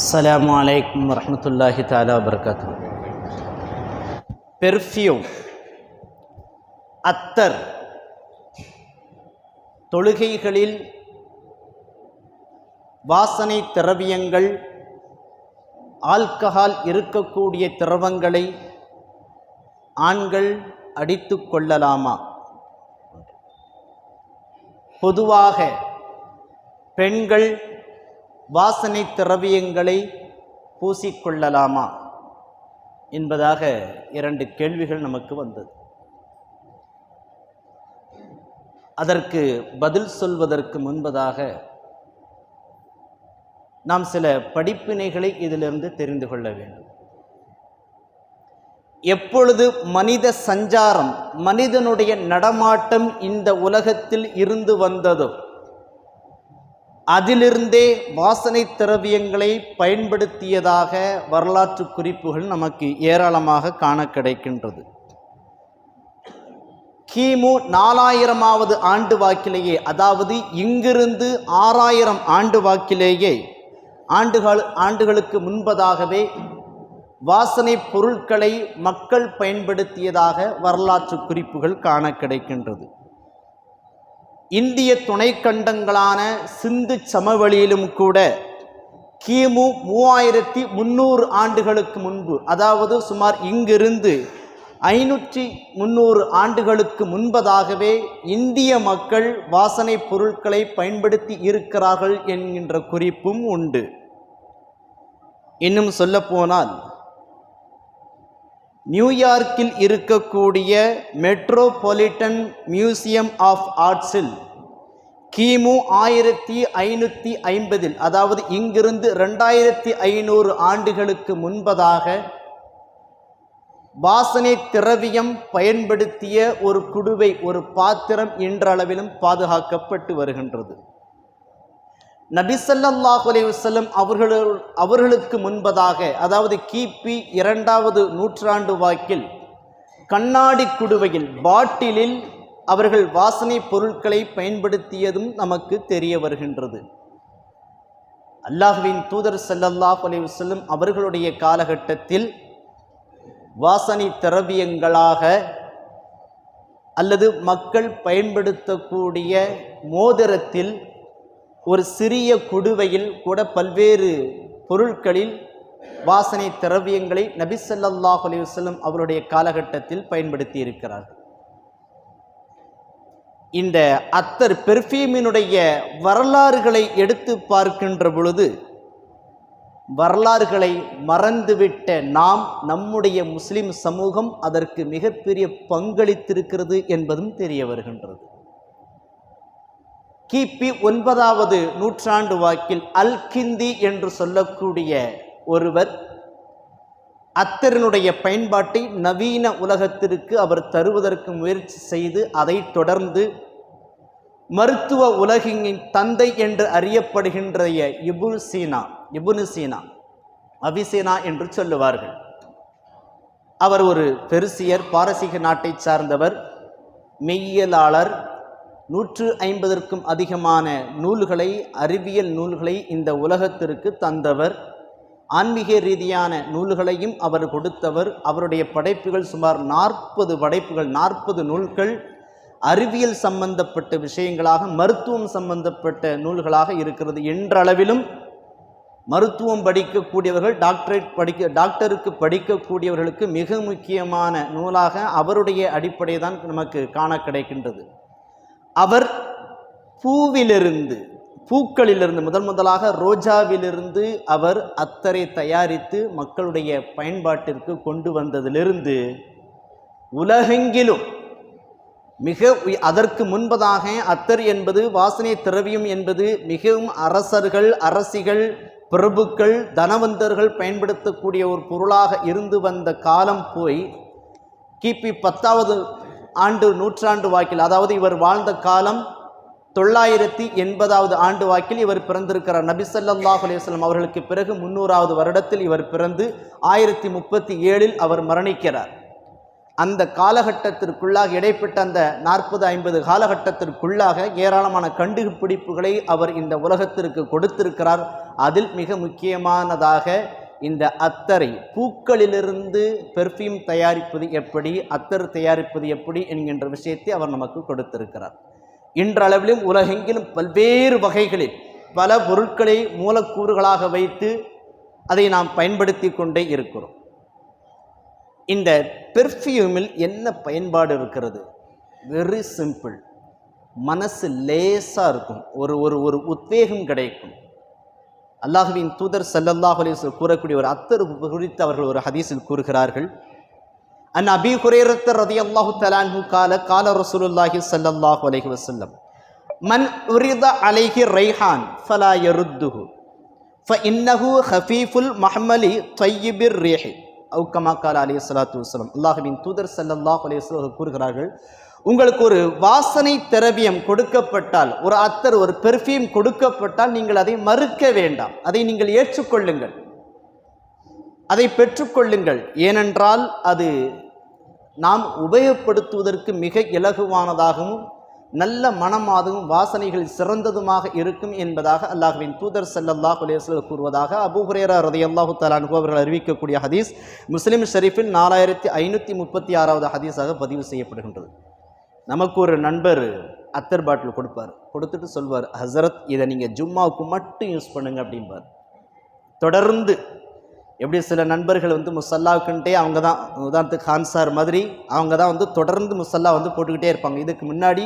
அஸ்லாம் வலைக்கம் வரமத்துல்லாஹி தாலா வபர்கத்து பெர்ஃப்யூம் அத்தர் தொழுகைகளில் வாசனை திரவியங்கள் ஆல்கஹால் இருக்கக்கூடிய திரவங்களை ஆண்கள் அடித்து கொள்ளலாமா? பொதுவாக பெண்கள் வாசனை திரவியங்களை பூசிக்கொள்ளலாமா என்பதாக இரண்டு கேள்விகள் நமக்கு வந்தது. அதற்கு பதில் சொல்வதற்கு முன்பதாக நாம் சில படிப்பினைகளை இதிலிருந்து தெரிந்து கொள்ள வேண்டும். எப்பொழுது மனித சஞ்சாரம் மனிதனுடைய நடமாட்டம் இந்த உலகத்தில் இருந்து வந்ததோ அதிலிருந்தே வாசனை திரவியங்களை பயன்படுத்தியதாக வரலாற்று குறிப்புகள் நமக்கு ஏராளமாக காண கிடைக்கின்றது. கிமு நாலாயிரமாவது ஆண்டு வாக்கிலேயே அதாவது இங்கிருந்து ஆறாயிரம் ஆண்டு வாக்கிலேயே ஆண்டுகள் ஆண்டுகளுக்கு முன்பதாகவே வாசனை பொருட்களை மக்கள் பயன்படுத்தியதாக வரலாற்று குறிப்புகள் காண கிடைக்கின்றது. இந்திய துணைக்கண்டங்களான சிந்து சமவெளியிலும் கூட கிமு மூவாயிரத்தி முந்நூறு ஆண்டுகளுக்கு முன்பு அதாவது சுமார் இங்கிருந்து ஐநூற்றி முந்நூறு ஆண்டுகளுக்கு முன்பதாகவே இந்திய மக்கள் வாசனை பொருட்களை பயன்படுத்தி இருக்கிறார்கள் என்கின்ற குறிப்பும் உண்டு. இன்னும் சொல்லப்போனால் நியூயார்க்கில் இருக்கக்கூடிய மெட்ரோபாலிட்டன் மியூசியம் ஆஃப் ஆர்ட்ஸில் கிமு ஆயிரத்தி ஐநூற்றி ஐம்பதில் அதாவது இங்கிருந்து ரெண்டாயிரத்தி ஐநூறு ஆண்டுகளுக்கு முன்பதாக வாசனை திரவியம் பயன்படுத்திய ஒரு குடுவை ஒரு பாத்திரம் இன்றளவிலும் பாதுகாக்கப்பட்டு வருகின்றது. நபிசல்லாஹ் அலைவசல்லம் அவர்கள் அவர்களுக்கு முன்பதாக அதாவது கிபி இரண்டாவது நூற்றாண்டு வாக்கில் கண்ணாடி குடுவையில் பாட்டிலில் அவர்கள் வாசனை பொருட்களை பயன்படுத்தியதும் நமக்கு தெரிய வருகின்றது. அல்லாஹுவின் தூதர் சல்லல்லாஹ் அலைவசல்லம் அவர்களுடைய காலகட்டத்தில் வாசனை திரவியங்களாக அல்லது மக்கள் பயன்படுத்தக்கூடிய மோதிரத்தில் ஒரு சிறிய குடுவையில் கூட பல்வேறு பொருட்களில் வாசனை திரவியங்களை நபி ஸல்லல்லாஹு அலைஹி அவருடைய காலகட்டத்தில் பயன்படுத்தி இருக்கிறார்கள் இந்த அத்தர் பெர்ஃபியூமினுடைய வரலாறுகளை எடுத்து பார்க்கின்ற பொழுது வரலாறுகளை மறந்துவிட்ட நாம் நம்முடைய முஸ்லிம் சமூகம் அதற்கு மிகப்பெரிய பங்களித்திருக்கிறது என்பதும் தெரிய வருகின்றது. கிபி ஒன்பதாவது நூற்றாண்டு வாக்கில் அல்கிந்தி என்று சொல்லக்கூடிய ஒருவர் அத்தரினுடைய பயன்பாட்டை நவீன உலகத்திற்கு அவர் தருவதற்கு முயற்சி செய்து அதை தொடர்ந்து மருத்துவ உலகின் தந்தை என்று அறியப்படுகின்ற இபுல் சீனா இபுனு சீனா அபிசீனா என்று சொல்லுவார்கள். அவர் ஒரு பெருசியர் பாரசீக நாட்டை சார்ந்தவர் மெய்யியலாளர் நூற்று ஐம்பதற்கும் அதிகமான நூல்களை அறிவியல் நூல்களை இந்த உலகத்திற்கு தந்தவர். ஆன்மீக ரீதியான நூல்களையும் அவர் கொடுத்தவர். அவருடைய படைப்புகள் சுமார் நாற்பது படைப்புகள் நாற்பது நூல்கள் அறிவியல் சம்பந்தப்பட்ட விஷயங்களாக மருத்துவம் சம்பந்தப்பட்ட நூல்களாக இருக்கிறது என்றளவிலும் மருத்துவம் படிக்கக்கூடியவர்கள் டாக்டரேட் படிக்க டாக்டருக்கு படிக்கக்கூடியவர்களுக்கு மிக முக்கியமான நூலாக அவருடைய அடிப்படை தான் நமக்கு காண கிடைக்கின்றது. அவர் பூவிலிருந்து பூக்களிலிருந்து முதன் முதலாக ரோஜாவிலிருந்து அவர் அத்தரை தயாரித்து மக்களுடைய பயன்பாட்டிற்கு கொண்டு வந்ததிலிருந்து உலகெங்கிலும் மிக அதற்கு முன்பதாக அத்தர் என்பது வாசனை திரவியம் என்பது மிகவும் அரசர்கள் அரசிகள் பிரபுக்கள் தனவந்தர்கள் பயன்படுத்தக்கூடிய ஒரு பொருளாக இருந்து வந்த காலம் போய் கிபி பத்தாவது ஆண்டு நூற்றாண்டு வாக்கில் அதாவது இவர் வாழ்ந்த காலம் தொள்ளாயிரத்தி எண்பதாவது ஆண்டு வாக்கில் இவர் பிறந்திருக்கிறார். நபிசல்லாஹ் அலையம் அவர்களுக்கு பிறகு முன்னூறாவது வருடத்தில் இவர் பிறந்து ஆயிரத்தி முப்பத்தி ஏழில் அவர் மரணிக்கிறார். அந்த காலகட்டத்திற்குள்ளாக இடைப்பட்ட அந்த நாற்பது ஐம்பது காலகட்டத்திற்குள்ளாக ஏராளமான கண்டுபிடிப்புகளை அவர் இந்த உலகத்திற்கு கொடுத்திருக்கிறார். அதில் மிக முக்கியமானதாக இந்த அத்தரை பூக்களிலிருந்து பெர்ஃப்யூம் தயாரிப்பது எப்படி அத்தர் தயாரிப்பது எப்படி என்கின்ற விஷயத்தை அவர் நமக்கு கொடுத்திருக்கிறார். இன்றளவிலும் உலகெங்கிலும் பல்வேறு வகைகளில் பல பொருட்களை மூலக்கூறுகளாக வைத்து அதை நாம் பயன்படுத்தி கொண்டே இருக்கிறோம். இந்த பெர்ஃப்யூமில் என்ன பயன்பாடு இருக்கிறது? வெரி சிம்பிள் மனசு லேசாக இருக்கும். ஒரு ஒரு ஒரு உத்வேகம் கிடைக்கும். அல்லாஹுவின் தூதர் சல்லல்லாஹ் அலைஹி கூறக்கூடிய ஒரு அத்தர் குறித்து அவர்கள் ஒரு ஹதீஸில் கூறுகிறார்கள். அன் அபி ஹுரேரத்தர் ரதி அல்லாஹு தலான்ஹு கால கால ரசூலுல்லாஹி சல்லல்லாஹு அலைஹி வசல்லம் மன் உரித அலைஹி ரைஹான் ஃபலா யருத்துஹு ஃபஇன்னஹு ஹஃபீஃபுல் மஹ்மலி தொய்யிபிர் ரேஹி. அவுக்கமா கால அலி சலாத்து வஸலாம். அல்லாஹுவின் தூதர் சல்லல்லாஹ் அலைஹி வஸல்லம் கூறுகிறார்கள் உங்களுக்கு ஒரு வாசனை திரவியம் கொடுக்கப்பட்டால் ஒரு அத்தர் ஒரு பெர்ஃப்யூம் கொடுக்கப்பட்டால் நீங்கள் அதை மறுக்க வேண்டாம். அதை நீங்கள் ஏற்றுக்கொள்ளுங்கள். அதை பெற்றுக்கொள்ளுங்கள். ஏனென்றால் அது நாம் உபயோகப்படுத்துவதற்கு மிக இலகுவானதாகவும் நல்ல மனமாகவும் வாசனைகள் சிறந்ததுமாக இருக்கும் என்பதாக அல்லாஹ்வின் தூதர் ஸல்லல்லாஹு அலேஸ்வல் கூறுவதாக அபுஹுரேரா ரதி அல்லாஹு தஆலா அவர்கள் அறிவிக்கக்கூடிய ஹதீஸ் முஸ்லிம் ஷெரீஃபில் நாலாயிரத்தி ஐநூற்றி முப்பத்தி ஆறாவது ஹதீஸாக பதிவு செய்யப்படுகின்றது. நமக்கு ஒரு நண்பர் அத்தர் பாட்டில் கொடுப்பார். கொடுத்துட்டு சொல்வார் ஹசரத் இதை நீங்கள் ஜும்மாவுக்கு மட்டும் யூஸ் பண்ணுங்க அப்படிம்பார். தொடர்ந்து எப்படி சில நண்பர்கள் வந்து முசல்லாவுக்குன்ட்டே அவங்க தான் உதாரணத்துக்கு கான் சார் மாதிரி அவங்க தான் வந்து தொடர்ந்து முசல்லா வந்து போட்டுக்கிட்டே இருப்பாங்க. இதுக்கு முன்னாடி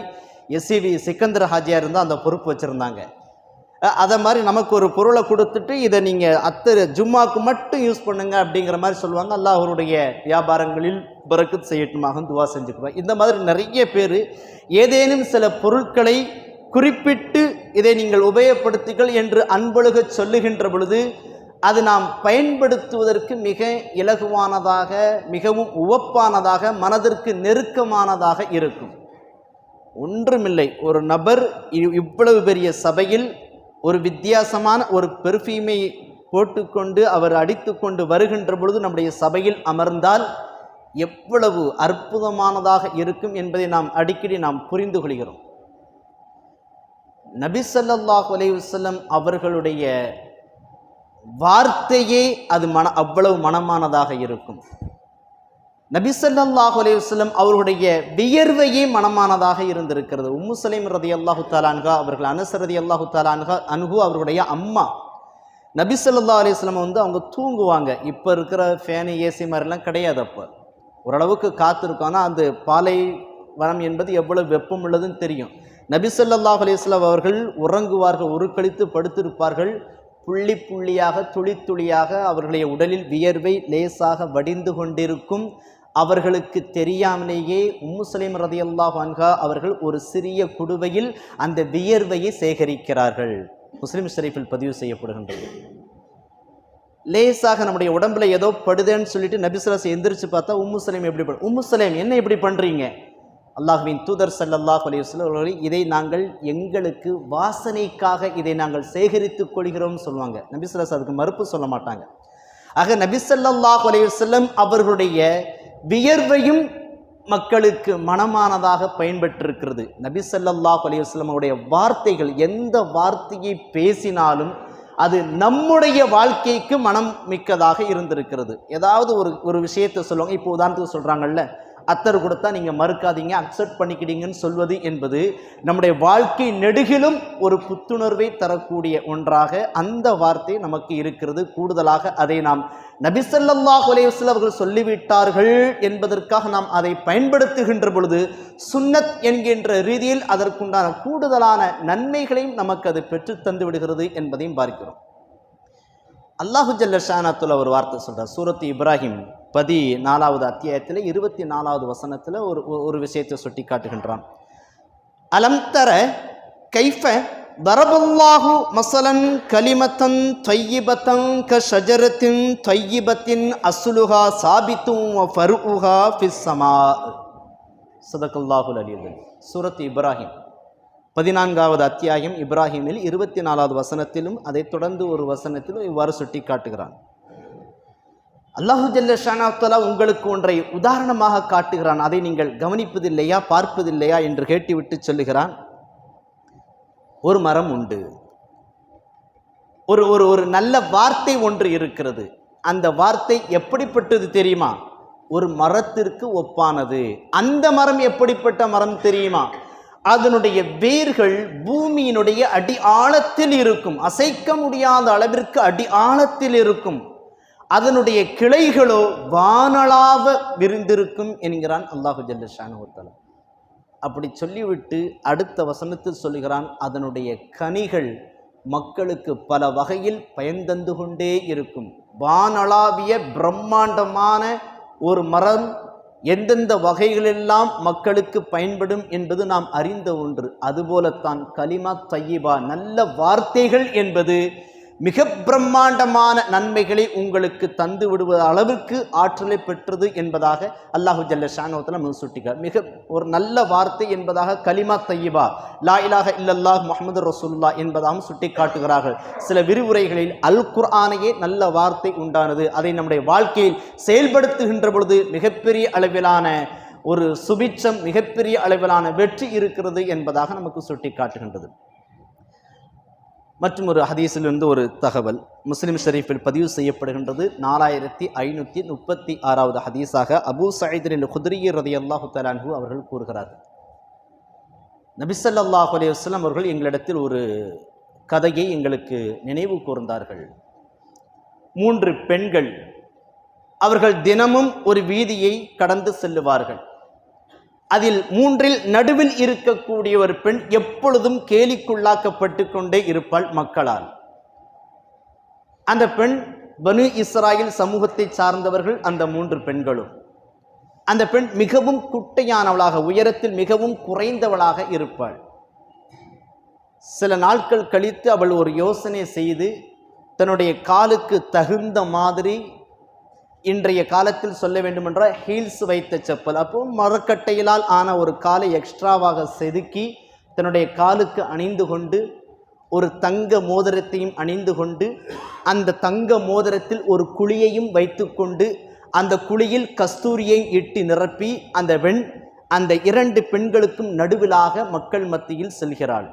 எஸ்சிவி சிக்கந்தர் ஹாஜியாக இருந்தால் அந்த பொறுப்பு வச்சுருந்தாங்க. அதை மாதிரி நமக்கு ஒரு பொருளை கொடுத்துட்டு இதை நீங்கள் அத்தர் ஜும்மாவுக்கு மட்டும் யூஸ் பண்ணுங்கள் அப்படிங்கிற மாதிரி சொல்லுவாங்க. அல்லாஹ் அவருடைய வியாபாரங்களில் பிறகு செய்யட்டுமாக துவா செஞ்சுக்குவாங்க இந்த மாதிரி நிறைய பேர் ஏதேனும் சில பொருட்களை குறிப்பிட்டு இதை நீங்கள் உபயோகப்படுத்துங்கள் என்று அன்பொழுக சொல்லுகின்ற பொழுது அது நாம் பயன்படுத்துவதற்கு மிக இலகுவானதாக மிகவும் உவப்பானதாக மனதிற்கு நெருக்கமானதாக இருக்கும். ஒன்றுமில்லை. ஒரு நபர் இவ்வளவு பெரிய சபையில் ஒரு வித்தியாசமான ஒரு பெர்ஃப்யூமை போட்டுக்கொண்டு அவர் அடித்துக்கொண்டு வருகின்ற பொழுது நம்முடைய சபையில் அமர்ந்தால் எவ்வளவு அற்புதமானதாக இருக்கும் என்பதை நாம் அடிக்கடி நாம் புரிந்து கொள்கிறோம். நபிசல்லாஹ் அலைவசல்லம் அவர்களுடைய வார்த்தையே அது மன அவ்வளவு மனமானதாக இருக்கும். நபிசல்லாஹு ஸல்லல்லாஹு அவருடைய அவர்களுடைய வியர்வையே மனமானதாக இருந்திருக்கிறது. உம்மு சலீம் ரதியல்லாஹு தாலான்கா அவர்கள் அனஸ் ரதியல்லாஹு தாலான்கா அனுகு அவர்களுடைய அம்மா. நபிசல்லா ஸல்லல்லாஹு அலைஹி வந்து அவங்க தூங்குவாங்க. இப்போ இருக்கிற ஃபேனு ஏசி மாதிரிலாம் கிடையாது அப்போ. ஓரளவுக்கு காத்திருக்கும். ஆனால் அந்த பாலை வனம் என்பது எவ்வளவு வெப்பம் உள்ளதுன்னு தெரியும். நபிசல்லாஹ் ஸல்லல்லாஹு அவர்கள் உறங்குவார்கள் உருக்களித்து படுத்திருப்பார்கள். புள்ளி புள்ளியாக துளி துளியாக அவர்களுடைய உடலில் வியர்வை லேசாக வடிந்து கொண்டிருக்கும் அவர்களுக்கு தெரியாமலேயே உம்முசலிம் ரதியல்லாஹ் ரதியல்லாஹு அன்ஹா அவர்கள் ஒரு சிறிய குடுவையில் அந்த வியர்வையை சேகரிக்கிறார்கள். முஸ்லிம் ஷெரீஃபில் பதிவு செய்யப்படுகின்றது. லேசாக நம்முடைய உடம்புல ஏதோ படுதேன்னு சொல்லிட்டு நபிசுலாஸ் எந்திரிச்சு பார்த்தா உம்முசலேம் எப்படி பண் உம்முசலேம் என்ன இப்படி பண்ணுறீங்க அல்லாஹுவின் தூதர் சல்லாஹ் அலையுஸ்லி இதை நாங்கள் எங்களுக்கு வாசனைக்காக இதை நாங்கள் சேகரித்துக் கொள்கிறோம்னு சொல்லுவாங்க. நபிசுலாஸ் அதுக்கு மறுப்பு சொல்ல மாட்டாங்க. ஆக நபிசல்லாஹ் ஸல்லல்லாஹு அவர்களுடைய வியர்வையும் மக்களுக்கு மனமானதாக பயன்பட்டிருக்கிறது நபி ஸல்லல்லாஹு வார்த்தைகள் எந்த வார்த்தையை பேசினாலும் அது நம்முடைய வாழ்க்கைக்கு மனம் மிக்கதாக இருந்திருக்கிறது. ஏதாவது ஒரு ஒரு விஷயத்தை சொல்லுவாங்க. இப்போ உதாரணத்துக்கு சொல்கிறாங்கல்ல அத்தர் கொடுத்தா நீங்கள் மறுக்காதீங்க அக்செப்ட் பண்ணிக்கிட்டீங்கன்னு சொல்வது என்பது நம்முடைய வாழ்க்கை நெடுகிலும் ஒரு புத்துணர்வை தரக்கூடிய ஒன்றாக அந்த வார்த்தை நமக்கு இருக்கிறது. கூடுதலாக அதை நாம் நபிசல்லாஹ் அலைவசல் அவர்கள் சொல்லிவிட்டார்கள் என்பதற்காக நாம் அதை பயன்படுத்துகின்ற பொழுது சுன்னத் என்கின்ற ரீதியில் அதற்குண்டான கூடுதலான நன்மைகளையும் நமக்கு அது பெற்று தந்து விடுகிறது என்பதையும் பார்க்கிறோம். அல்லாஹு ஜல்ல ஷானாத்துல ஒரு வார்த்தை சொல்றார் சூரத் இப்ராஹிம். பதி நாலாவது அத்தியாயத்தில் இருபத்தி நாலாவது வசனத்தில் ஒரு ஒரு- விஷயத்தை சுட்டி காட்டுகின்றான் அலம் தர கைஃப தரபுல்லாஹு மசலன் கலிமத்தன் தொய்யிபத்தன் க ஷஜரத்தின் தொய்யிபத்தின் அசுலுகா சாபித்தும் ஃபருஹா ஃபிஸ்ஸமா சதகுல்லாஹுல் அலியுதன் சூரத் இப்ராஹிம். பதினான்காவது அத்தியாயம் இப்ராஹிமில் இருபத்தி நாலாவது வசனத்திலும் அதைத் தொடர்ந்து ஒரு வசனத்திலும் இவ்வாறு சுட்டி காட்டுகிறான் அல்லாஹு ஜல்லஷானாத்தலா உங்களுக்கு ஒன்றை உதாரணமாக காட்டுகிறான். அதை நீங்கள் கவனிப்பதில்லையா பார்ப்பதில்லையா என்று கேட்டுவிட்டு சொல்லுகிறான். ஒரு மரம் உண்டு. ஒரு ஒரு ஒரு நல்ல வார்த்தை ஒன்று இருக்கிறது. அந்த வார்த்தை எப்படிப்பட்டது தெரியுமா? ஒரு மரத்திற்கு ஒப்பானது. அந்த மரம் எப்படிப்பட்ட மரம் தெரியுமா? அதனுடைய வேர்கள் பூமியினுடைய அடி ஆழத்தில் இருக்கும். அசைக்க முடியாத அளவிற்கு அடி ஆழத்தில் இருக்கும். அதனுடைய கிளைகளோ வானளாவ விரிந்திருக்கும் என்கிறான் அல்லாஹு ஜல்லஷானுவத்தலா அப்படி சொல்லிவிட்டு அடுத்த வசனத்தில் சொல்லுகிறான் அதனுடைய கனிகள் மக்களுக்கு பல வகையில் பயன்தந்து கொண்டே இருக்கும். வானளாவிய பிரம்மாண்டமான ஒரு மரம் எந்தெந்த வகைகளெல்லாம் மக்களுக்கு பயன்படும் என்பது நாம் அறிந்த ஒன்று. அதுபோலத்தான் கலிமா தையீபா நல்ல வார்த்தைகள் என்பது மிக பிரம்மாண்டமான நன்மைகளை உங்களுக்கு தந்து விடுவது அளவுக்கு ஆற்றலை பெற்றது என்பதாக அல்லாஹு ஜல்ல ஷானோத்தில் நம்ம சுட்டிக்கார். மிக ஒரு நல்ல வார்த்தை என்பதாக கலிமா தையீபா லா இலாஹ இல்லல்லாஹ் முகமது ரசூல்லா என்பதாகவும் சுட்டி காட்டுகிறார்கள் சில விரிவுரைகளில் அல் குர்ஆனையே நல்ல வார்த்தை உண்டானது. அதை நம்முடைய வாழ்க்கையில் செயல்படுத்துகின்ற பொழுது மிகப்பெரிய அளவிலான ஒரு சுபிச்சம் மிகப்பெரிய அளவிலான வெற்றி இருக்கிறது என்பதாக நமக்கு சுட்டி காட்டுகின்றது மற்றும் ஒரு ஹதீஸிலிருந்து ஒரு தகவல். முஸ்லீம் ஷரீஃபில் பதிவு செய்யப்படுகின்றது நாலாயிரத்தி ஐநூற்றி முப்பத்தி ஆறாவது ஹதீஸாக அபூ சயீதின் குதிரியை ரதி அல்லாஹு தலான்ஹு அவர்கள் கூறுகிறார்கள். நபிசல்லாஹ் அலைஹி அவர்கள் எங்களிடத்தில் ஒரு கதையை எங்களுக்கு நினைவு கூர்ந்தார்கள். மூன்று பெண்கள் அவர்கள் தினமும் ஒரு வீதியை கடந்து செல்லுவார்கள். அதில் மூன்றில் நடுவில் இருக்கக்கூடிய ஒரு பெண் எப்பொழுதும் கேலிக்குள்ளாக்கப்பட்டு கொண்டே இருப்பாள் மக்களால். அந்த பெண் பனு இஸ்ராயில் சமூகத்தை சார்ந்தவர்கள் அந்த மூன்று பெண்களும். அந்த பெண் மிகவும் குட்டையானவளாக உயரத்தில் மிகவும் குறைந்தவளாக இருப்பாள். சில நாட்கள் கழித்து அவள் ஒரு யோசனை செய்து தன்னுடைய காலுக்கு தகுந்த மாதிரி இன்றைய காலத்தில் சொல்ல வேண்டுமென்றால் ஹீல்ஸ் வைத்த செப்பல். அப்போ மரக்கட்டையிலால் ஆன ஒரு காலை எக்ஸ்ட்ராவாக செதுக்கி தன்னுடைய காலுக்கு அணிந்து கொண்டு ஒரு தங்க மோதிரத்தையும் அணிந்து கொண்டு அந்த தங்க மோதிரத்தில் ஒரு குழியையும் வைத்துக்கொண்டு அந்த குழியில் கஸ்தூரியை இட்டு நிரப்பி அந்த வெண் அந்த இரண்டு பெண்களுக்கும் நடுவிலாக மக்கள் மத்தியில் செல்கிறாள்.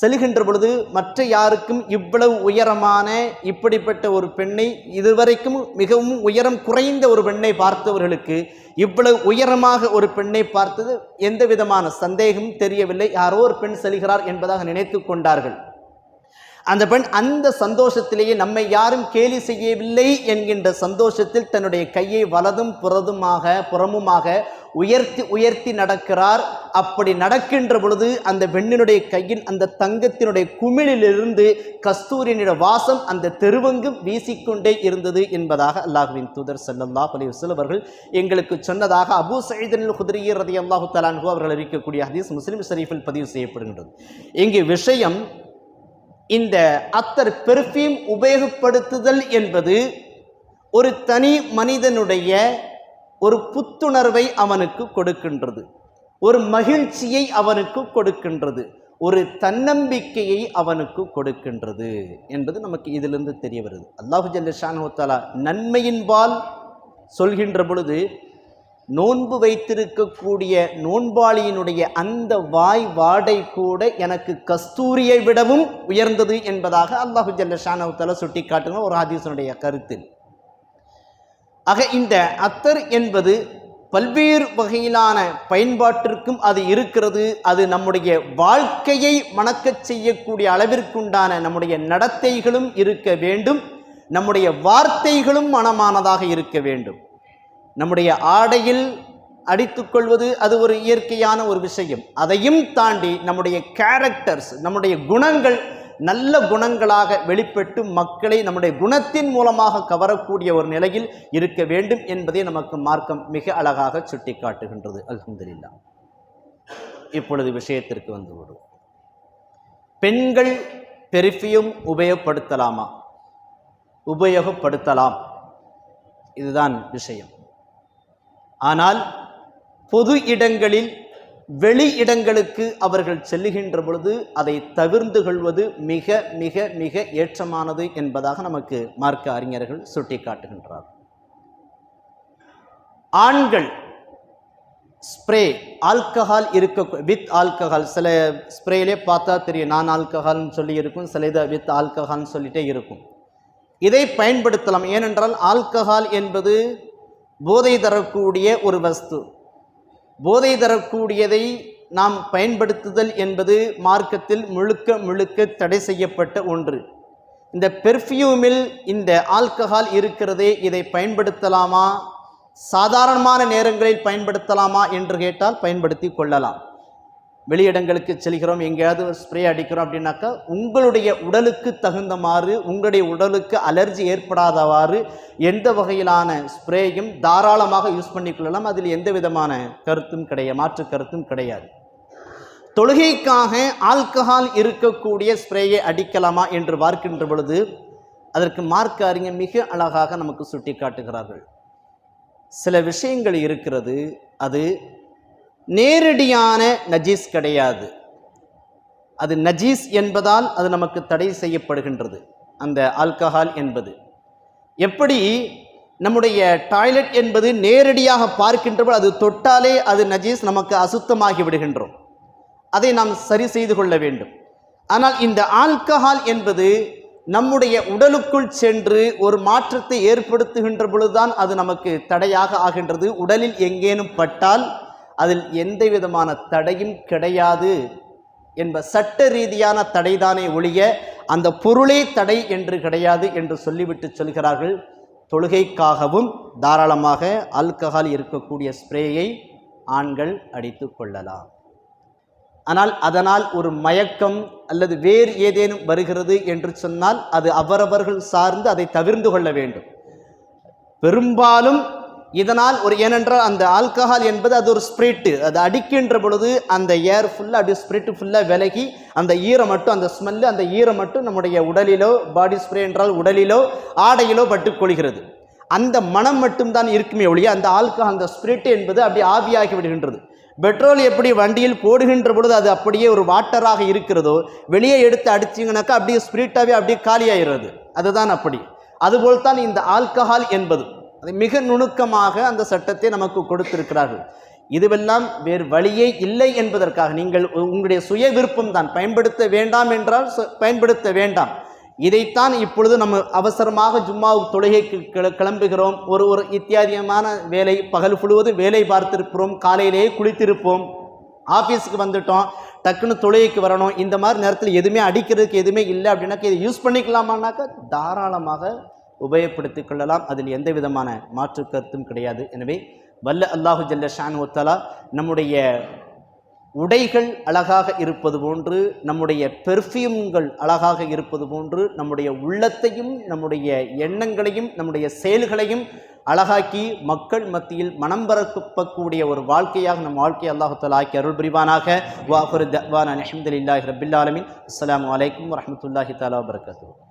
செல்கின்ற பொழுது மற்ற யாருக்கும் இவ்வளவு உயரமான இப்படிப்பட்ட ஒரு பெண்ணை இதுவரைக்கும் மிகவும் உயரம் குறைந்த ஒரு பெண்ணை பார்த்தவர்களுக்கு இவ்வளவு உயரமாக ஒரு பெண்ணை பார்த்தது எந்த விதமான சந்தேகமும் தெரியவில்லை. யாரோ ஒரு பெண் செல்கிறார் என்பதாக நினைத்து கொண்டார்கள். அந்த பெண் அந்த சந்தோஷத்திலேயே நம்மை யாரும் கேலி செய்யவில்லை என்கின்ற சந்தோஷத்தில் தன்னுடைய கையை வலதும் புறதுமாக புறமுமாக உயர்த்தி உயர்த்தி நடக்கிறார். அப்படி நடக்கின்ற பொழுது அந்த பெண்ணினுடைய கையில் அந்த தங்கத்தினுடைய குமிழிலிருந்து கஸ்தூரியனுடைய வாசம் அந்த தெருவெங்கும் வீசிக்கொண்டே இருந்தது என்பதாக அல்லாஹுவின் தூதர் செல்லல்லா அலைஹி வஸல்லம் அவர்கள் எங்களுக்கு சொன்னதாக அபூ சைதனில் குதிரியை ரதி அல்லாஹு தலான்ஹு அவர்கள் அறிவிக்கக்கூடிய ஹதீஸ் முஸ்லீம் ஷரீஃபில் பதிவு செய்யப்படுகின்றது. இங்கு விஷயம் இந்த அத்தர் பெர்ஃப்யூம் உபயோகப்படுத்துதல் என்பது ஒரு தனி மனிதனுடைய ஒரு புத்துணர்வை அவனுக்கு கொடுக்கின்றது. ஒரு மகிழ்ச்சியை அவனுக்கு கொடுக்கின்றது. ஒரு தன்னம்பிக்கையை அவனுக்கு கொடுக்கின்றது என்பது நமக்கு இதிலிருந்து தெரிய வருது. அல்லாஹு ஜல்லஷானுத்தாலா நன்மையின்பால் சொல்கின்ற பொழுது நோன்பு வைத்திருக்கக்கூடிய நோன்பாளியினுடைய அந்த வாய் வாடை கூட எனக்கு கஸ்தூரியை விடவும் உயர்ந்தது என்பதாக அல்லாஹு ஜல்லஷானவத்தால சுட்டி காட்டுங்க ஒரு ஹதீஸனுடைய கருத்து. ஆக இந்த அத்தர் என்பது பல்வேறு வகையிலான பயன்பாட்டிற்கும் அது இருக்கிறது. அது நம்முடைய வாழ்க்கையை மணக்கச் செய்யக்கூடிய அளவிற்குண்டான நம்முடைய நடத்தைகளும் இருக்க வேண்டும். நம்முடைய வார்த்தைகளும் மனமானதாக இருக்க வேண்டும். நம்முடைய ஆடையில் அடித்துக்கொள்வது அது ஒரு இயற்கையான ஒரு விஷயம். அதையும் தாண்டி நம்முடைய கேரக்டர்ஸ் நம்முடைய குணங்கள் நல்ல குணங்களாக வெளிப்பட்டு மக்களை நம்முடைய குணத்தின் மூலமாக கவரக்கூடிய ஒரு நிலையில் இருக்க வேண்டும் என்பதை நமக்கு மார்க்கம் மிக அழகாக சுட்டி காட்டுகின்றது அலமதுல்லா இப்பொழுது விஷயத்திற்கு வந்துவிடும் பெண்கள் பெர்ஃப்யூம் உபயோகப்படுத்தலாமா? உபயோகப்படுத்தலாம். இதுதான் விஷயம். ஆனால் பொது இடங்களில் வெளி இடங்களுக்கு அவர்கள் செல்லுகின்ற பொழுது அதை தவிர்ந்து கொள்வது மிக மிக மிக ஏற்றமானது என்பதாக நமக்கு மார்க்க அறிஞர்கள் சுட்டிக்காட்டுகின்றார் ஆண்கள் ஸ்ப்ரே ஆல்கஹால் இருக்க வித் ஆல்கஹால் சில ஸ்ப்ரேலே பார்த்தா தெரியும் நான் ஆல்கஹால்னு சொல்லி இருக்கும் சில இதை வித் ஆல்கஹால்னு சொல்லிட்டே இருக்கும். இதை பயன்படுத்தலாம். ஏனென்றால் ஆல்கஹால் என்பது போதை தரக்கூடிய ஒரு வஸ்து. போதை தரக்கூடியதை நாம் பயன்படுத்துதல் என்பது மார்க்கத்தில் முழுக்க முழுக்க தடை செய்யப்பட்ட ஒன்று. இந்த பெர்ஃப்யூமில் இந்த ஆல்கஹால் இருக்கிறதே இதை பயன்படுத்தலாமா? சாதாரணமான நேரங்களில் பயன்படுத்தலாமா என்று கேட்டால் பயன்படுத்தி கொள்ளலாம். வெளியிடங்களுக்கு செல்கிறோம் எங்கேயாவது ஸ்ப்ரே அடிக்கிறோம் அப்படின்னாக்கா உங்களுடைய உடலுக்கு தகுந்தமாறு உங்களுடைய உடலுக்கு அலர்ஜி ஏற்படாதவாறு எந்த வகையிலான ஸ்ப்ரேயும் தாராளமாக யூஸ் பண்ணிக்கொள்ளலாம் அதில் எந்த விதமான கருத்தும் கிடையாது மாற்று கருத்தும் கிடையாது. தொழுகைக்காக ஆல்கஹால் இருக்கக்கூடிய ஸ்ப்ரேயை அடிக்கலாமா என்று பார்க்கின்ற பொழுது அதற்கு மார்க்க அறிஞர் மிக அழகாக நமக்கு சுட்டி காட்டுகிறார்கள் சில விஷயங்கள் இருக்கிறது அது நேரடியான நஜீஸ் கிடையாது. அது நஜீஸ் என்பதால் அது நமக்கு தடை செய்யப்படுகின்றது. அந்த ஆல்கஹால் என்பது. எப்படி நம்முடைய டாய்லெட் என்பது நேரடியாக பார்க்கின்றபோது அது தொட்டாலே அது நஜீஸ் நமக்கு அசுத்தமாகி விடுகின்றோம். அதை நாம் சரி செய்து கொள்ள வேண்டும். ஆனால் இந்த ஆல்கஹால் என்பது நம்முடைய உடலுக்குள் சென்று ஒரு மாற்றத்தை ஏற்படுத்துகின்ற பொழுதுதான் அது நமக்கு தடையாக ஆகின்றது. உடலில் எங்கேனும் பட்டால் அதில் எந்த விதமான தடையும் கிடையாது என்ப சட்ட ரீதியான தடைதானே ஒழிய அந்த பொருளே தடை என்று கிடையாது என்று சொல்லிவிட்டு சொல்கிறார்கள். தொழுகைக்காகவும் தாராளமாக ஆல்கஹால் இருக்கக்கூடிய ஸ்ப்ரேயை ஆண்கள் அடித்து கொள்ளலாம். ஆனால் அதனால் ஒரு மயக்கம் அல்லது வேறு ஏதேனும் வருகிறது என்று சொன்னால் அது அவரவர்கள் சார்ந்து அதை தவிர்ந்து கொள்ள வேண்டும். பெரும்பாலும் இதனால் ஒரு ஏனென்றால் அந்த ஆல்கஹால் என்பது அது ஒரு ஸ்பிரிட்டு அது அடிக்கின்ற பொழுது அந்த ஏர் ஃபுல்லாக அப்படி ஸ்பிரிட்டு ஃபுல்லாக விலகி அந்த ஈரம் மட்டும் அந்த ஸ்மெல்லு அந்த ஈரம் மட்டும் நம்முடைய உடலிலோ பாடி ஸ்ப்ரே என்றால் உடலிலோ ஆடையிலோ பட்டுக்கொள்கிறது. அந்த மனம் மட்டும்தான் இருக்குமே ஒழிய அந்த ஆல்கஹால் அந்த ஸ்பிரிட் என்பது அப்படி ஆவியாகி விடுகின்றது. பெட்ரோல் எப்படி வண்டியில் போடுகின்ற பொழுது அது அப்படியே ஒரு வாட்டராக இருக்கிறதோ வெளியே எடுத்து அடிச்சிங்கனாக்கா அப்படியே ஸ்பிரிட்டாகவே அப்படியே காலியாகிறது அதுதான் அப்படி. அதுபோல் தான் இந்த ஆல்கஹால் என்பது. அதை மிக நுணுக்கமாக அந்த சட்டத்தை நமக்கு கொடுத்திருக்கிறார்கள். இதுவெல்லாம் வேறு வழியே இல்லை என்பதற்காக நீங்கள் உங்களுடைய சுய விருப்பம் தான். பயன்படுத்த வேண்டாம் என்றால் பயன்படுத்த வேண்டாம். இதைத்தான் இப்பொழுது நம்ம அவசரமாக ஜும்மா தொழுகைக்கு கிள- கிளம்புகிறோம். ஒரு ஒரு இத்தியாதியமான வேலை பகல் முழுவதும் வேலை பார்த்திருக்கிறோம். காலையிலேயே குளித்திருப்போம். ஆஃபீஸுக்கு வந்துட்டோம். டக்குன்னு தொழுகைக்கு வரணும். இந்த மாதிரி நேரத்தில் எதுவுமே அடிக்கிறதுக்கு எதுவுமே இல்லை அப்படின்னாக்கா இதை யூஸ் பண்ணிக்கலாமான்னாக்கா தாராளமாக உபயோகப்படுத்திக் கொள்ளலாம். அதில் எந்த விதமான மாற்று கருத்தும் கிடையாது. எனவே வல்ல அல்லாஹு ஜல்ல ஷான் ஒத்தலா நம்முடைய உடைகள் அழகாக இருப்பது போன்று நம்முடைய பெர்ஃப்யூம்கள் அழகாக இருப்பது போன்று நம்முடைய உள்ளத்தையும் நம்முடைய எண்ணங்களையும் நம்முடைய செயல்களையும் அழகாக்கி மக்கள் மத்தியில் மனம் பரப்பக்கூடிய ஒரு வாழ்க்கையாக நம் வாழ்க்கையை அல்லாஹுத்தாலா ஆக்கி அருள் புரிவானாக. வாஹுர் தவான் அலமதுல்லாஹி ரபில்லாலமின் அஸ்லாம் வலைக்கம் அலைக்கும் தாலா தஆலா